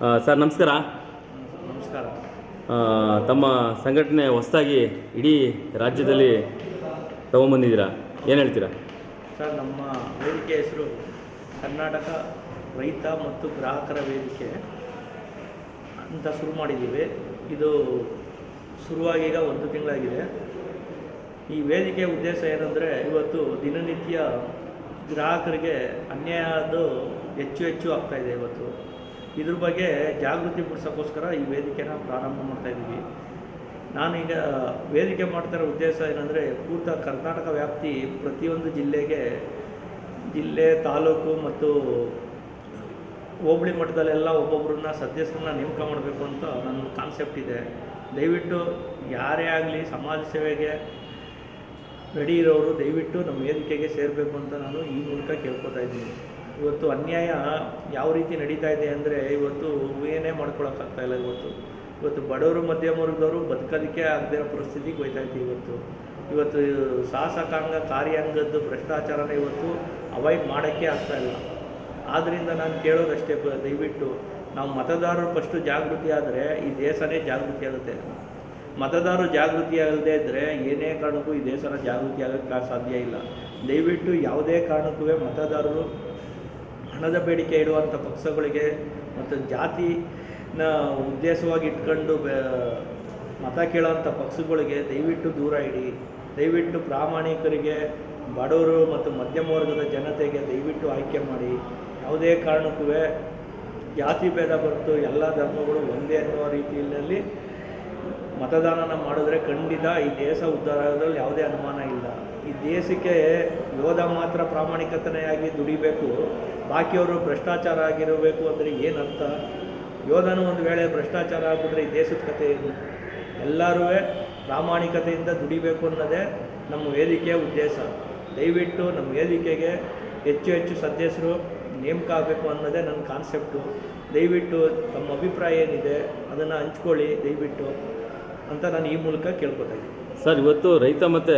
Sir ನಮಸ್ಕಾರ. ನಮಸ್ಕಾರ. ತಮ್ಮ ಸಂಘಟನೆ ಹೊಸದಾಗಿ ಇಡೀ ರಾಜ್ಯದಲ್ಲಿ ತಗೊಂಬಂದಿದ್ದೀರಾ? ಏನು ಹೇಳ್ತೀರಾ? ಸರ್ ನಮ್ಮ ವೇದಿಕೆ ಹೆಸರು ಕರ್ನಾಟಕ ರೈತ ಮತ್ತು ಗ್ರಾಹಕರ ವೇದಿಕೆ ಅಂತ ಶುರು ಮಾಡಿದ್ದೀವಿ. ಇದು ಶುರುವಾಗಿ ಈಗ ಒಂದು ತಿಂಗಳಾಗಿದೆ. ಈ ವೇದಿಕೆ ಉದ್ದೇಶ ಏನಂದರೆ ಇವತ್ತು ದಿನನಿತ್ಯ ಗ್ರಾಹಕರಿಗೆ ಅನ್ಯಾಯ ಅದು ಹೆಚ್ಚು ಹೆಚ್ಚು ಆಗ್ತಾಯಿದೆ ಇದೆ ಇವತ್ತು. ಇದ್ರ ಬಗ್ಗೆ ಜಾಗೃತಿ ಮೂಡಿಸೋಕ್ಕೋಸ್ಕರ ಈ ವೇದಿಕೆನ ಪ್ರಾರಂಭ ಮಾಡ್ತಾ ಇದ್ದೀವಿ. ನಾನೀಗ ವೇದಿಕೆ ಮಾಡ್ತಿರೋ ಉದ್ದೇಶ ಏನಂದರೆ ಪೂರ್ತ ಕರ್ನಾಟಕ ವ್ಯಾಪ್ತಿ ಪ್ರತಿಯೊಂದು ಜಿಲ್ಲೆಗೆ ಜಿಲ್ಲೆ, ತಾಲೂಕು ಮತ್ತು ಹೋಬಳಿ ಮಟ್ಟದಲ್ಲೆಲ್ಲ ಒಬ್ಬೊಬ್ಬರನ್ನ ಸದಸ್ಯರನ್ನ ನೇಮಕ ಮಾಡಬೇಕು ಅಂತ ನನ್ನ ಕಾನ್ಸೆಪ್ಟ್ ಇದೆ. ದಯವಿಟ್ಟು ಯಾರೇ ಆಗಲಿ ಸಮಾಜ ಸೇವೆಗೆ ರೆಡಿ ಇರೋರು ದಯವಿಟ್ಟು ನಮ್ಮ ವೇದಿಕೆಗೆ ಸೇರಬೇಕು ಅಂತ ನಾನು ಈ ಮೂಲಕ ಕೇಳ್ಕೊತಾ ಇದ್ದೀನಿ. ಇವತ್ತು ಅನ್ಯಾಯ ಯಾವ ರೀತಿ ನಡೀತಾ ಇದೆ ಅಂದರೆ ಇವತ್ತು ಮಾಡ್ಕೊಳಕ್ಕಾಗ್ತಾ ಇಲ್ಲ ಇವತ್ತು. ಇವತ್ತು ಬಡವರು, ಮಧ್ಯಮ ವರ್ಗದವರು ಬದುಕೋದಕ್ಕೆ ಆಗದೇ ಪರಿಸ್ಥಿತಿಗೆ ಹೋಯ್ತಾ ಇದೆ ಇವತ್ತು. ಇವತ್ತು ಶಾಸಕಾಂಗ ಕಾರ್ಯಾಂಗದ್ದು ಭ್ರಷ್ಟಾಚಾರನ ಇವತ್ತು ಅವಾಯ್ಡ್ ಮಾಡೋಕ್ಕೆ ಆಗ್ತಾ ಇಲ್ಲ. ಆದ್ದರಿಂದ ನಾನು ಕೇಳೋದಷ್ಟೇ ದಯವಿಟ್ಟು ನಾವು ಮತದಾರರು ಫಸ್ಟು ಜಾಗೃತಿ ಆದರೆ ಈ ದೇಶನೇ ಜಾಗೃತಿ ಆಗುತ್ತೆ. ಮತದಾರರು ಜಾಗೃತಿ ಆಗದೇ ಇದ್ದರೆ ಏನೇ ಕಾರಣಕ್ಕೂ ಈ ದೇಶನ ಜಾಗೃತಿ ಆಗೋಕ್ಕೆ ಸಾಧ್ಯ ಇಲ್ಲ. ದಯವಿಟ್ಟು ಯಾವುದೇ ಕಾರಣಕ್ಕೂ ಮತದಾರರು ಹಣದ ಬೇಡಿಕೆ ಇಡುವಂಥ ಪಕ್ಷಗಳಿಗೆ ಮತ್ತು ಜಾತಿನ ಉದ್ದೇಶವಾಗಿ ಇಟ್ಕೊಂಡು ಮತ ಕೇಳೋವಂಥ ಪಕ್ಷಗಳಿಗೆ ದಯವಿಟ್ಟು ದೂರ ಇಡಿ. ದಯವಿಟ್ಟು ಪ್ರಾಮಾಣಿಕರಿಗೆ, ಬಡವರು ಮತ್ತು ಮಧ್ಯಮ ವರ್ಗದ ಜನತೆಗೆ ದಯವಿಟ್ಟು ಆಯ್ಕೆ ಮಾಡಿ. ಯಾವುದೇ ಕಾರಣಕ್ಕೂ ಜಾತಿ ಭೇದ ಬರೆದು ಎಲ್ಲ ಧರ್ಮಗಳು ಒಂದೇ ಅನ್ನುವ ರೀತಿಯಲ್ಲಿ ಮತದಾನನ ಮಾಡಿದ್ರೆ ಖಂಡಿತ ಈ ದೇಶ ಉದ್ಧಾರ ಆಗೋದ್ರಲ್ಲಿ ಯಾವುದೇ ಅನುಮಾನ ಇಲ್ಲ. ಈ ದೇಶಕ್ಕೆ ಯೋಧ ಮಾತ್ರ ಪ್ರಾಮಾಣಿಕತೆಯಾಗಿ ದುಡಿಬೇಕು, ಬಾಕಿಯವರು ಭ್ರಷ್ಟಾಚಾರ ಆಗಿರಬೇಕು ಅಂದರೆ ಏನರ್ಥ? ಯೋಧನು ಒಂದು ವೇಳೆ ಭ್ರಷ್ಟಾಚಾರ ಆಗಿಬಿಟ್ರೆ ಈ ದೇಶದ ಕಥೆ ಏನು? ಎಲ್ಲರೂ ಪ್ರಾಮಾಣಿಕತೆಯಿಂದ ದುಡಿಬೇಕು ಅನ್ನೋದೇ ನಮ್ಮ ವೇದಿಕೆಯ ಉದ್ದೇಶ. ದಯವಿಟ್ಟು ನಮ್ಮ ವೇದಿಕೆಗೆ ಹೆಚ್ಚು ಹೆಚ್ಚು ಸದಸ್ಯರು ನೇಮಕ ಆಗಬೇಕು ಅನ್ನೋದೇ ನನ್ನ ಕಾನ್ಸೆಪ್ಟು ದಯವಿಟ್ಟು ತಮ್ಮ ಅಭಿಪ್ರಾಯ ಏನಿದೆ ಅದನ್ನು ಹಂಚ್ಕೊಳ್ಳಿ, ದಯವಿಟ್ಟು ಅಂತ ನಾನು ಈ ಮೂಲಕ ಕೇಳ್ಕೊತಾ ಇದ್ದೀನಿ. ಸರ್, ಇವತ್ತು ರೈತ ಮತ್ತು